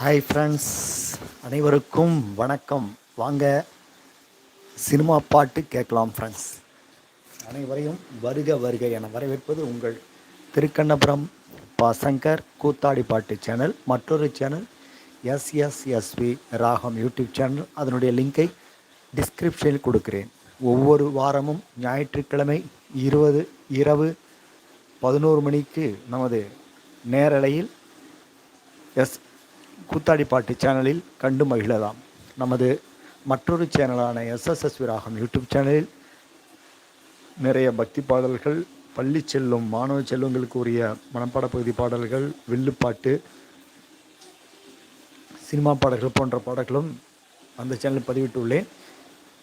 Hi friends அனைவருக்கும் வணக்கம். வாங்க சினிமா பாட்டு கேட்கலாம் ஃப்ரெண்ட்ஸ் அனைவரையும் வருக வருக என வரவேற்பது உங்கள் திருக்கண்ணபுரம் பா சங்கர் கூத்தாடி பாட்டு சேனல். மற்றொரு சேனல் எஸ்எஸ்எஸ்வி ராகம் யூடியூப் சேனல். அதனுடைய லிங்கை டிஸ்கிரிப்ஷனில் கொடுக்கிறேன். ஒவ்வொரு வாரமும் ஞாயிற்றுக்கிழமை இருபது இரவு பதினோரு மணிக்கு நமது நேரலையில் எஸ் கூத்தாடி பாட்டு சேனலில் கண்டு மகிழலாம். நமது மற்றொரு சேனலான எஸ்எஸ்எஸ் விராகம் யூடியூப் சேனலில் நிறைய பக்தி பாடல்கள் பள்ளி செல்லும் மாணவ செல்வங்களுக்கு உரிய மனப்பாட பகுதி பாடல்கள் வில்லுப்பாட்டு சினிமா பாடல்கள் போன்ற பாடல்களும் அந்த சேனலில் பதிவிட்டுள்ளேன்.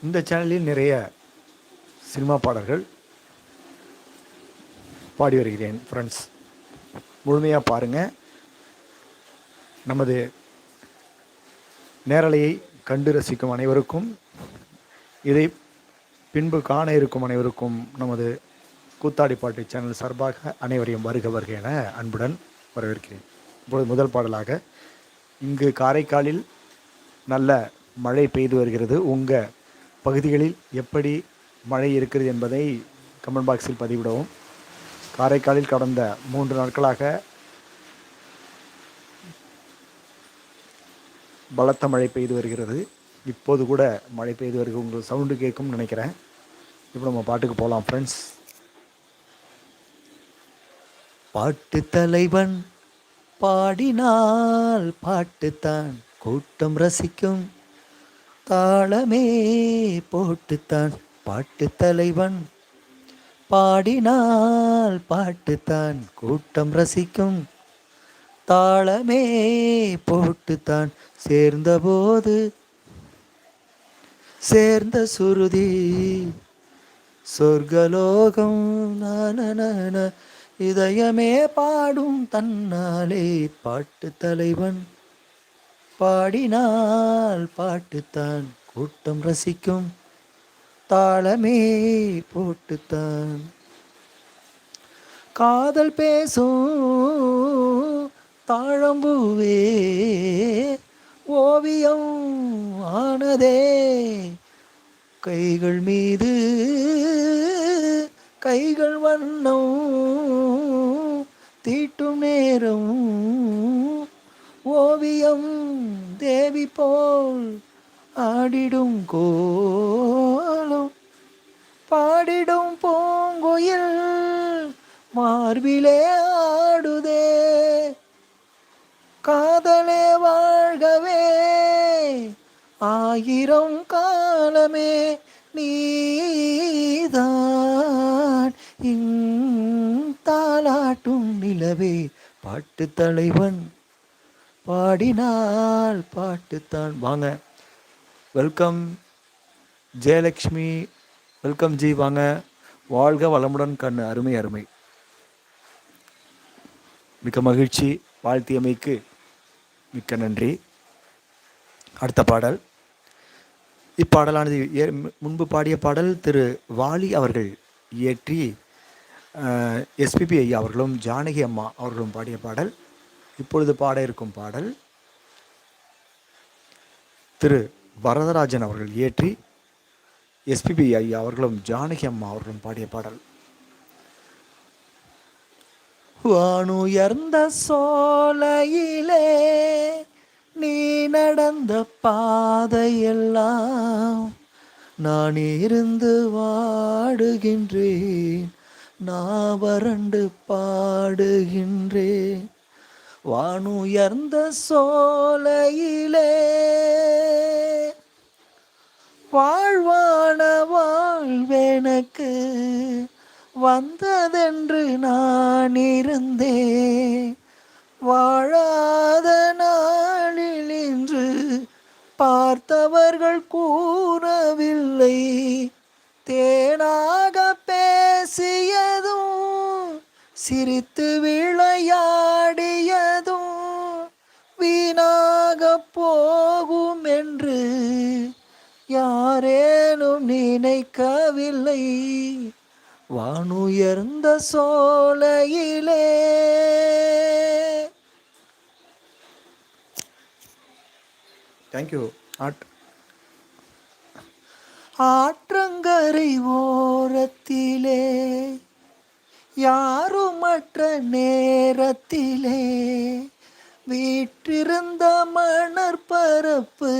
இந்த சேனலில் நிறைய சினிமா பாடல்கள் பாடி வருகிறேன் ஃப்ரெண்ட்ஸ் முழுமையாக பாருங்கள் நமது நேரலையை கண்டு ரசிக்கும் அனைவருக்கும் இதை பின்பு காண இருக்கும் அனைவருக்கும் நமது கூத்தாடி பாட்டு சேனல் சார்பாக அனைவரையும் வருக வருக என அன்புடன் வரவேற்கிறேன். இப்பொழுது முதல் பாடலாக இங்கு காரைக்காலில் நல்ல மழை பெய்து வருகிறது. உங்கள் பகுதிகளில் எப்படி மழை இருக்கிறது என்பதை கமெண்ட் பாக்ஸில் பதிவிடவும். காரைக்காலில் கடந்த மூன்று நாட்களாக பலத்த மழை பெய்து வருகிறது. இப்போது கூட மழை பெய்து வருகிறது. உங்களுக்கு சவுண்டு கேட்கும்னு நினைக்கிறேன். இப்போ நம்ம பாட்டுக்கு போகலாம் ஃப்ரெண்ட்ஸ் பாட்டு தலைவன் பாடினால் பாட்டுத்தான் கூட்டம் ரசிக்கும் தாளமே போட்டுத்தான். பாட்டு தலைவன் பாடினால் பாட்டுத்தான் கூட்டம் ரசிக்கும் தாளமே போட்டுத்தான் சேர்ந்தபோது. சேர்ந்த சுருதி சொர்க்கலோகம் நான இதயமே பாடும் தன்னாலே பாட்டு தலைவன். பாடினால் பாட்டுத்தான் கூட்டம் ரசிக்கும். தாளமே போட்டுத்தான் காதல் பேசும். தாழம்பூவே ஓவியம் ஆனதே. கைகள் மீது கைகள் வண்ணம் தீட்டும் நேரம் ஓவியம் தேவி போல் ஆடிடும் கோலம் பாடிடும் பூங்குயில் மார்பிலே ஆயிரம் காலமே நீதான். தாளாட்டும் நிலவே பாட்டு தலைவன். பாடினால் பாட்டுத்தான். வாங்க. வெல்கம் ஜெயலக்ஷ்மி. வெல்கம் ஜி. வாங்க. வாழ்க வளமுடன் கண். அருமை அருமை. மிக்க மகிழ்ச்சி. வாழ்த்தியமைக்கு மிக்க நன்றி. அடுத்த பாடல். இப்பாடலானது ஏ முன்பு பாடிய பாடல் திரு வாலி அவர்கள் இயற்றி எஸ்பிபி ஐயா அவர்களும் ஜானகி அம்மா அவர்களும் பாடிய பாடல் இப்பொழுது பாட இருக்கும் பாடல் திரு வரதராஜன் அவர்கள் இயற்றி எஸ்பிபி ஐயா அவர்களும் ஜானகி அம்மா அவர்களும் பாடிய பாடல். வானுயர்ந்த சோலையிலே நீ நடந்த பாதையெல்லாம் நான் இருந்து வாடுகின்றேன். நான் வறண்டு பாடுகின்றேன். வானுயர்ந்த சோலையிலே வாழ்வான வாழ்வெனக்கு வந்ததென்று நான் இருந்தேன். சிரித்து விளையாடியதும் வீணாக போகும் என்று யாரேனும் நினைக்கவில்லை. வானுயர்ந்த சோலையிலே. தேங்க்யூ ஆட் ஆற்றங்கரை ஓரத்திலே யாருமற்ற நேரத்திலே வீற்றிருந்த மணற்பரப்பு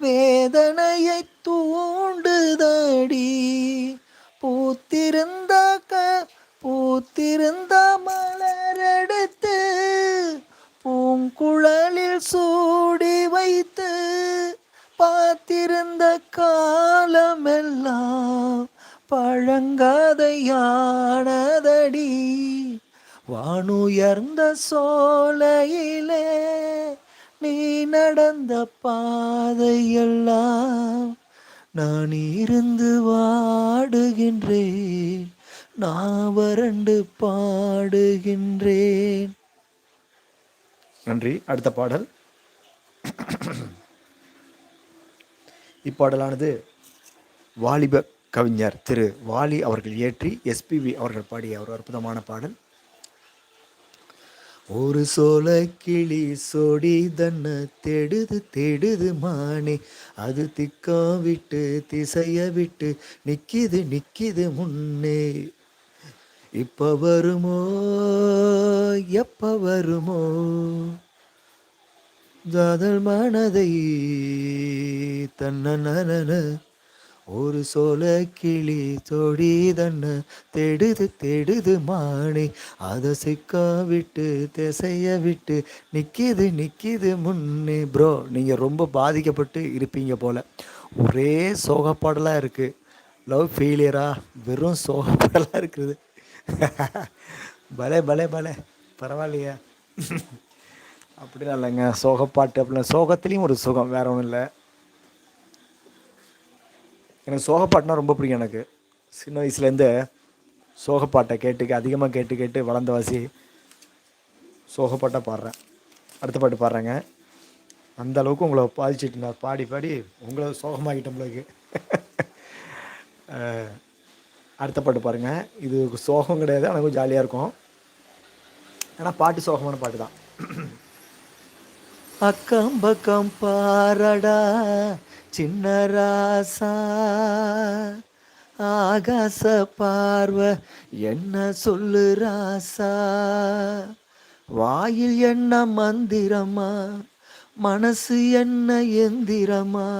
வேதனையை தூண்டுதடி. பூத்திருந்த க பூத்திருந்த மலரெடுத்து பூங்குழலில் சூ பழங்கதையானதடி வானுயர்ந்த சோலையிலே நீ நடந்த பாதையெல்லாம் நான் இருந்து வாடுகின்றேன். நான் வறண்டு பாடுகின்றேன். நன்றி. அடுத்த பாடல். இப்பாடலானது வாலிபர் கவிஞர் திரு வாலி அவர்கள் இயற்றி எஸ்பிவி அவர்கள் பாடிய ஒரு அற்புதமான பாடல். ஒரு சோல கிளி சொடி தன்னை தேடுது தேடுது மானே. அது திக்கா விட்டு திசைய விட்டு நிக்கிது நிக்கிது முன்னே. இப்ப வருமோ எப்ப வருமோ? ஜாதல் மனதை தன்ன ஒரு சோல கிளி தொடி தன்ன தேடுது தேடுது மாணி அதை சிக்கா விட்டு திசைய விட்டு நிற்கிது நிற்கிது முன்னே. ப்ரோ நீங்கள் ரொம்ப பாதிக்கப்பட்டு இருப்பீங்க போல. ஒரே சோகப்பாடலாக இருக்குது லவ் ஃபெயிலியரா வெறும் சோகப்பாடலாக இருக்குது. பலே பலே பலே. பரவாயில்லையா. அப்படிலாம் இல்லைங்க. சோகப்பாட்டு அப்படிலாம் சோகத்துலேயும் ஒரு சுகம் வேற ஒன்றும் இல்லை. எனக்கு சோகப்பாட்டுனா ரொம்ப பிடிக்கும் எனக்கு. சின்ன வயசுலேருந்து சோகப்பாட்டை கேட்டு அதிகமாக கேட்டு கேட்டு வளர்ந்த வாசி சோகப்பாட்டாக பாடுறேன். அடுத்த பாட்டு பாடுறேங்க. அந்த அளவுக்கு உங்களை பாதிச்சுட்டு நான் பாடி பாடி உங்களை சோகமாகிட்ட உங்களுக்கு அடுத்த பாட்டு பாருங்கள் இது சோகம் கிடையாது ஆனால் கொஞ்சம் ஜாலியாக இருக்கும். ஆனால் பாட்டு சோகமான பாட்டு தான். அக்கம் பக்கம் பாரடா சின்ன ராசா ஆகாச பார்வை என்ன சொல்லு ராசா. வாயில் என்ன மந்திரமா மனசு என்ன எந்திரமா.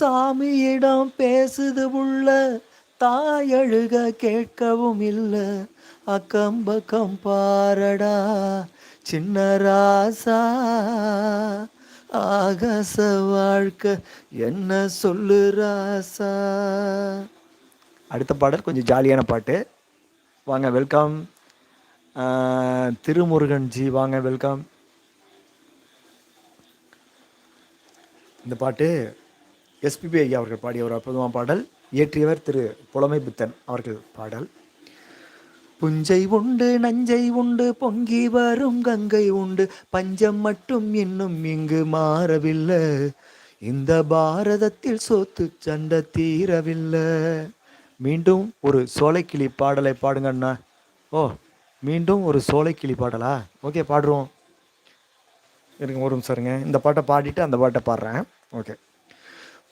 சாமியிடம் பேசுது உள்ள தாயழுக கேட்கவும் இல்லை. அக்கம் பக்கம் பாரடா சின்ன ராசா ஆகாச வாழ்க்கை என்ன சொல்லு ராசா. அடுத்த பாடல் கொஞ்சம் ஜாலியான பாட்டு. வாங்க வெல்கம். திருமுருகன் ஜி வாங்க வெல்கம். இந்த பாட்டு எஸ்பிபி ஐயா அவர்கள் பாடிய ஒரு அற்புதமான பாடல். இயற்றியவர் திரு புலமை புத்தன் அவர்கள் பாடல். புஞ்சை உண்டு நஞ்சை உண்டு பொங்கி வரும் கங்கை உண்டு. பஞ்சம் மட்டும் இன்னும் இங்கு மாறவில்லை. இந்த பாரதத்தில் சொத்து சண்டை தீரவில்லை. மீண்டும் ஒரு சோலைக்கிளி பாடலை பாடுங்க அண்ணா. ஓ மீண்டும் ஒரு சோலைக்கிளி பாடலா? ஓகே பாடுறோம் இருங்க ஒரு நிமிஷம் இருங்க. இந்த பாட்டை பாடிட்டு அந்த பாட்டை பாடுறேன். ஓகே.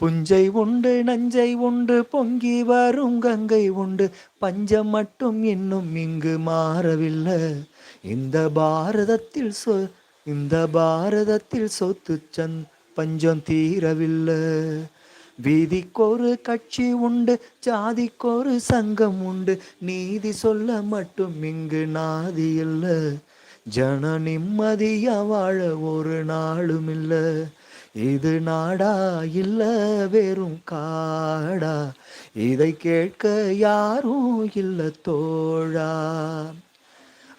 புஞ்சை உண்டு நஞ்சை உண்டு பொங்கி வரும் கங்கை உண்டு. பஞ்சம் மட்டும் இன்னும் இங்கு மாறவில்லை. இந்த பாரதத்தில் சொ இந்த பாரதத்தில் சொத்து சந் பஞ்சம் தீரவில்லை. வீதிக்கொரு கட்சி உண்டு ஜாதிக்கொரு சங்கம் உண்டு. நீதி சொல்ல மட்டும் இங்கு நாதி இல்லை. ஜன நிம்மதியா வாழ ஒரு நாளும் இல்லை. இது நாடா இல்ல வெறும் காடா? இதை கேட்க யாரும் இல்ல தோழா?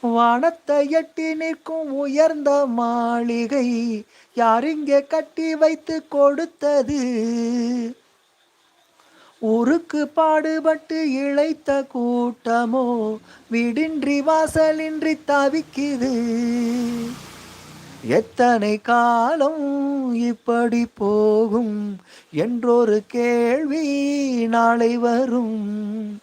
வானத்தை எட்டி நிற்கும் உயர்ந்த மாளிகை யாரிங்கே கட்டி வைத்து கொடுத்தது? ஊருக்கு பாடுபட்டு இழைத்த கூட்டமோ வீடின்றி வாசலின்றி தவிக்குது. எத்தனை காலம் இப்படி போகும் என்றொரு கேள்வி நாளை வரும்.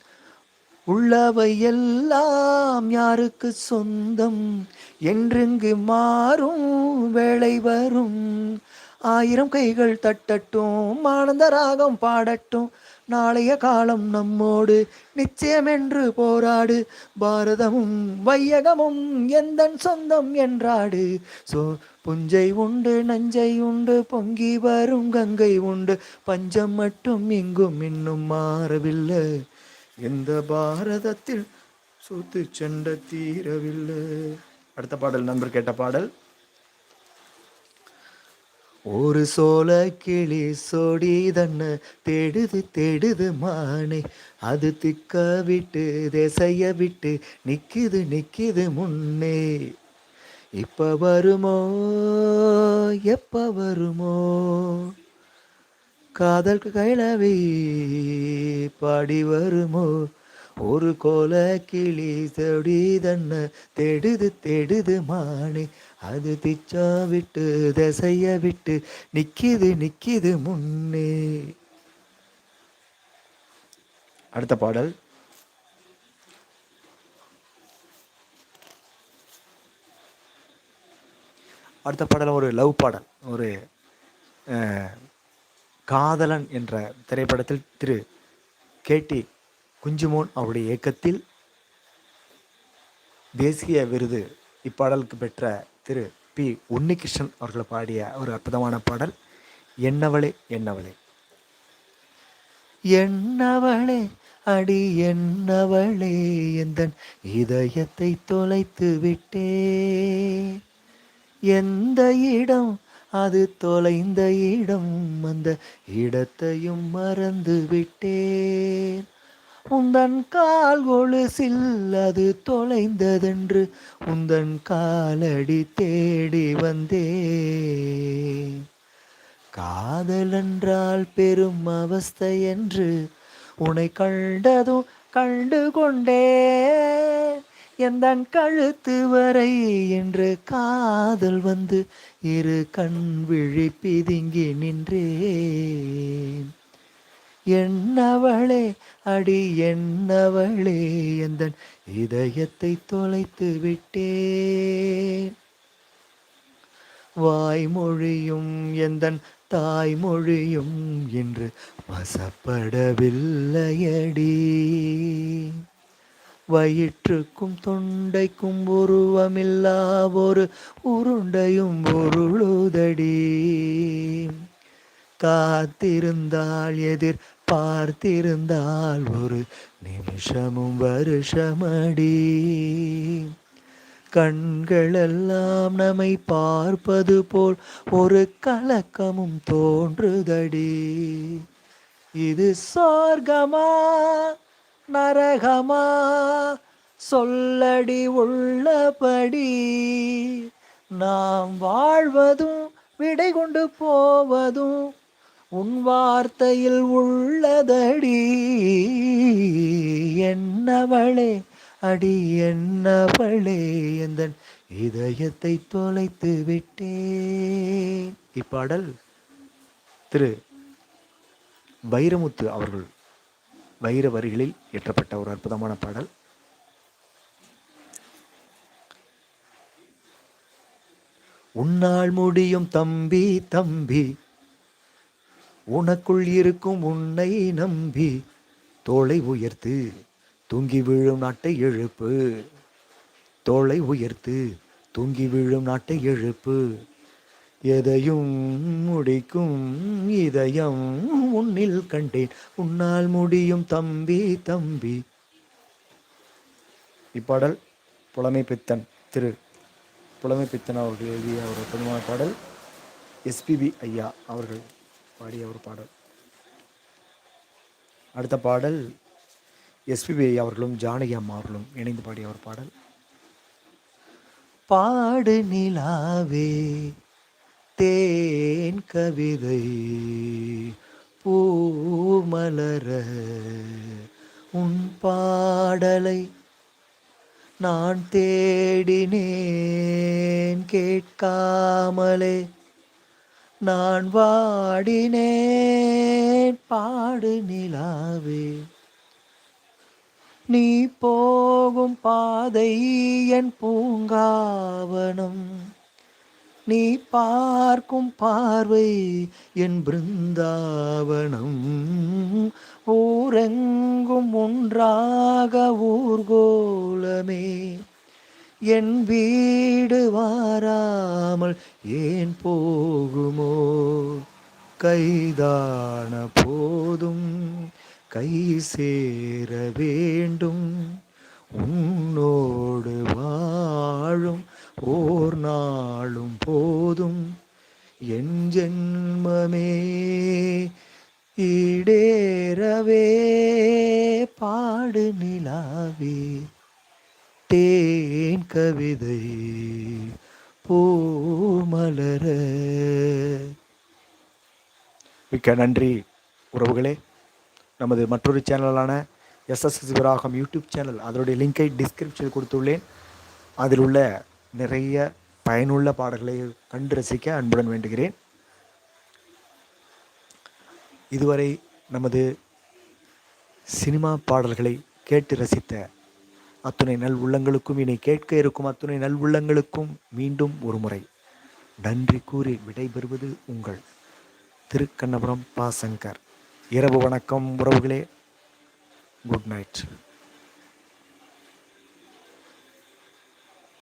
உள்ளவை எல்லாம் யாருக்கு சொந்தம்? என்றுங்கு மாறும் வேளை வரும். ஆயிரம் கைகள் தட்டட்டும் ஆனந்த ராகம் பாடட்டும் நாளைய காலம் நம்மோடு நிச்சயமென்று போராடு. பாரதமும் வையகமும் எந்த சொந்தம் என்றாடு. சோ புஞ்சை உண்டு நஞ்சை உண்டு பொங்கி வரும் கங்கை உண்டு. பஞ்சம் மட்டும் இங்கும் இன்னும் மாறவில்லை. எந்த பாரதத்தில் சொத்து சண்டை தீரவில்லை. அடுத்த பாடல் நண்பர் கேட்ட பாடல். ஒரு சோல கிளி சோடி தன்ன தேடுது தேடுது மானே. அது திக்க விட்டு திசைய விட்டு நிக்குது நிக்குது முன்னே. இப்ப வருமோ? எப்ப வருமோ? காதல் கைலவை பாடி வருமோ? ஒரு கோல கிளி செடி தன்ன தேடுது தேடுது மானே. அது திச்சா விட்டு திசைய விட்டு நிக்கிது நிக்கிது முன்னே. அடுத்த பாடல். அடுத்த பாடல் ஒரு லவ் பாடல். ஒரு காதலன் என்ற திரைப்படத்தில் திரு கேடி குஞ்சுமோன் அவருடைய இயக்கத்தில் தேசிய விருது இப்பாடலுக்கு பெற்ற திரு பி உன்னிகிருஷ்ணன் அவர்கள் பாடிய ஒரு அற்புதமான பாடல் என்னவளே என்னவளே என்னவளே அடி என்னவளே எந்தன் இதயத்தை தொலைத்து விட்டே. எந்த இடம் அது தொலைந்த இடம் அந்த இடத்தையும் மறந்து விட்டேன். உந்தன் கால் கொலுசில் அது தொலைந்ததென்று உந்தன் காலடி தேடி வந்தே. காதல் என்றால் பெரும் அவஸ்தை என்று உன்னை கண்டதும் கண்டு கொண்டே. எந்த கழுத்து வரை என்று காதல் வந்து இரு கண் விழி பிதுங்கி நின்றேன். என்னவளே அடி என்னவளே எந்த இதயத்தை தொலைத்து விட்டேன். வாய்மொழியும் எந்தன் தாய்மொழியும் என்று வசப்படவில்லையடி. வயிற்றுக்கும் தொண்டைக்கும் உருவமில்லா ஒரு உருண்டையும் உருளுதடி. காத்திருந்தால் எதிர் பார்த்திருந்தால் ஒரு நிமிஷமும் வருஷமடி. கண்களெல்லாம் நம்மை பார்ப்பது போல் ஒரு கலக்கமும் தோன்றுதடி. இது சொர்க்கமா நரகமா? சொல்லடி உள்ளபடி. நாம் வாழ்வதும் விடை கொண்டு போவதும் உன் வார்த்தையில் உள்ளதடி என்னவளே அடி என்னவளே எந்தன் இதயத்தை தொலைத்து விட்டே இப்பாடல் திரு வைரமுத்து அவர்கள் வைர வரிகளில் இயற்றப்பட்ட ஒரு அற்புதமான பாடல். உன்னால் முடியும் தம்பி தம்பி உனக்குள் இருக்கும் உன்னை நம்பி தோளை உயர்த்து தூங்கி விழும் நாட்டை எழுப்பு. தோளை உயர்த்து தூங்கி விழும் நாட்டை எழுப்பு. எதையும் முடிக்கும் இதயம் உன்னில் கண்டேன். உன்னால் முடியும் தம்பி தம்பி. இப்பாடல் புலமை பித்தன் திரு புலமை பித்தன் அவர்கள் எழுதிய ஒரு பொதுவான பாடல். எஸ்பிபி ஐயா அவர்கள். பாடிய ஒரு பாடல். அடுத்த பாடல் எஸ்பிபி அவர்களும் ஜானகி அம்மா அவர்களும் இணைந்து பாடிய ஒரு பாடல். பாடு நிலாவே தேன் கவிதை பூமலர உன் பாடலை நான் தேடினேன் கேட்காமலே. நான் வாடினேன் பாடு நிலாவே. நீ போகும் பாதை என் பூங்காவனம். நீ பார்க்கும் பார்வை என் பிருந்தாவனம். ஊரெங்கும் ஒன்றாக ஊர்கோலமே. என் வீடு வாராமல் ஏன் போகுமோ? கைதான போதும் கை சேர வேண்டும். உன்னோடு வாழும் ஓர் நாளும் போதும். என் விதை பூமலர மிக்க நன்றி உறவுகளே. நமது மற்றொரு சேனலான எஸ்எஸ் சிவராகம் யூடியூப் சேனல் அதனுடைய லிங்கை டிஸ்கிரிப்ஷனில் கொடுத்துள்ளேன். அதில் உள்ள நிறைய பயனுள்ள பாடல்களை கண்டு ரசிக்க அன்புடன் வேண்டுகிறேன். இதுவரை நமது சினிமா பாடல்களை கேட்டு ரசித்த அத்துணை நல் உள்ளங்களுக்கும் இனி கேட்க இருக்கும் அத்துணை நல் உள்ளங்களுக்கும் மீண்டும் ஒரு முறை. நன்றி கூறி விடைபெறுவது உங்கள் திருக்கண்ணபுரம் பாசங்கர் இரவு வணக்கம் உறவுகளே. Good night.